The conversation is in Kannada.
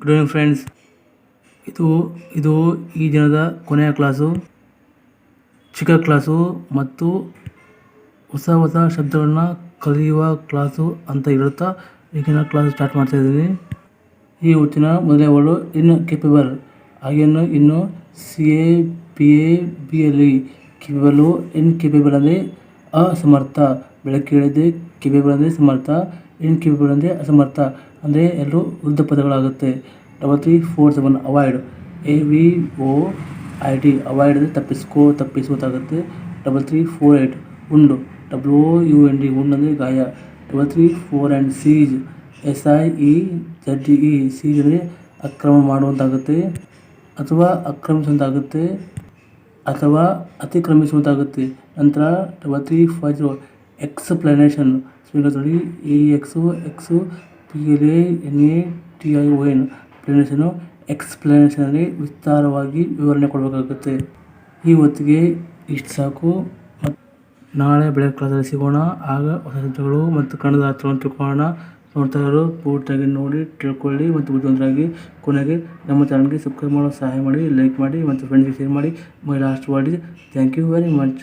ಗುಡ್ ಈವ್ನಿಂಗ್ ಫ್ರೆಂಡ್ಸ್ ಇದು ಇದು ಈ ದಿನದ ಕೊನೆಯ ಕ್ಲಾಸು. ಚಿಕ್ಕ ಕ್ಲಾಸು ಮತ್ತು ಹೊಸ ಹೊಸ ಶಬ್ದಗಳನ್ನ ಕಲಿಯುವ ಕ್ಲಾಸು ಅಂತ ಹೇಳುತ್ತಾ ಈಗಿನ ಕ್ಲಾಸ್ ಸ್ಟಾರ್ಟ್ ಮಾಡ್ತಾ ಇದ್ದೀನಿ. ಈ ಹೊತ್ತಿನ ಮೊದಲನೇ ವರ್ಡು ಇನ್ ಕೆಪಿಬಲ್ ಹಾಗೇನು ಇನ್ನು C A P A B L E capable incapable ಅಂದರೆ ಅಸಮರ್ಥ ಬೆಳಕಿಳಿದೆ ಕೇಪಬಲ್ ಅಂದರೆ ಸಮರ್ಥ ಇನ್ ಕೇಪಬಲ್ ಅಂದರೆ ಅಸಮರ್ಥ. ಅಂದರೆ ಎಲ್ಲರೂ ವೃದ್ಧ ಪದಗಳಾಗುತ್ತೆ. Double three four, seven, avoid. A, V, O, I D avoid ಅಂದರೆ ತಪ್ಪಿಸ್ಕೋ ತಪ್ಪಿಸುವುದಾಗುತ್ತೆ double three four eight wound. W O U, N, D. Wound ಅಂದರೆ ಗಾಯ. Double three four and seize. S, I, E Z E seize ಅಂದರೆ ಅಕ್ರಮ ಮಾಡುವಂತಾಗುತ್ತೆ. ಅಥವಾ ಆಕ್ರಮಿಸುವಂತಾಗುತ್ತೆ ಅಥವಾ ಅತಿಕ್ರಮಿಸುವಂತಾಗುತ್ತೆ. ನಂತರ double three five, zero. Explanation speaker ನೋಡಿ ಈ X X P L A N A T I O N ಪ್ಲನೇಷನು ಎಕ್ಸ್ಪ್ಲನೇಷನಲ್ಲಿ ವಿಸ್ತಾರವಾಗಿ ವಿವರಣೆ ಕೊಡಬೇಕಾಗುತ್ತೆ. ಈ ಹೊತ್ತಿಗೆ ಇಷ್ಟು ಸಾಕು. ಮತ್ತು ನಾಳೆ ಬೆಳಗ್ಗೆ ಕಾಲದಲ್ಲಿ ಸಿಗೋಣ. ಆಗ ಹೊಸ ಶಬ್ದಗಳು ಮತ್ತು ಕನ್ನಡದ ಅರ್ಥವನ್ನು ತಿಳ್ಕೊಳ್ಳೋಣ. ನೋಡ್ತಾ ಇರೋರು ಪೂರ್ತಿಯಾಗಿ ನೋಡಿ, ತಿಳ್ಕೊಳ್ಳಿ ಮತ್ತು ಬುದ್ಧಿವಂತರಾಗಿ ಕೊನೆಗೆ ನಮ್ಮ ಚಾನಲ್ಗೆ ಸಬ್ಸ್ಕ್ರೈಬ್ ಮಾಡೋ ಸಹಾಯ ಮಾಡಿ ಲೈಕ್ ಮಾಡಿ ಮತ್ತು ಫ್ರೆಂಡ್ಸ್ಗೆ ಶೇರ್ ಮಾಡಿ. ಮೈ ಲಾಸ್ಟ್ ವಾಡಿ ಥ್ಯಾಂಕ್ ಯು ವೆರಿ ಮಚ್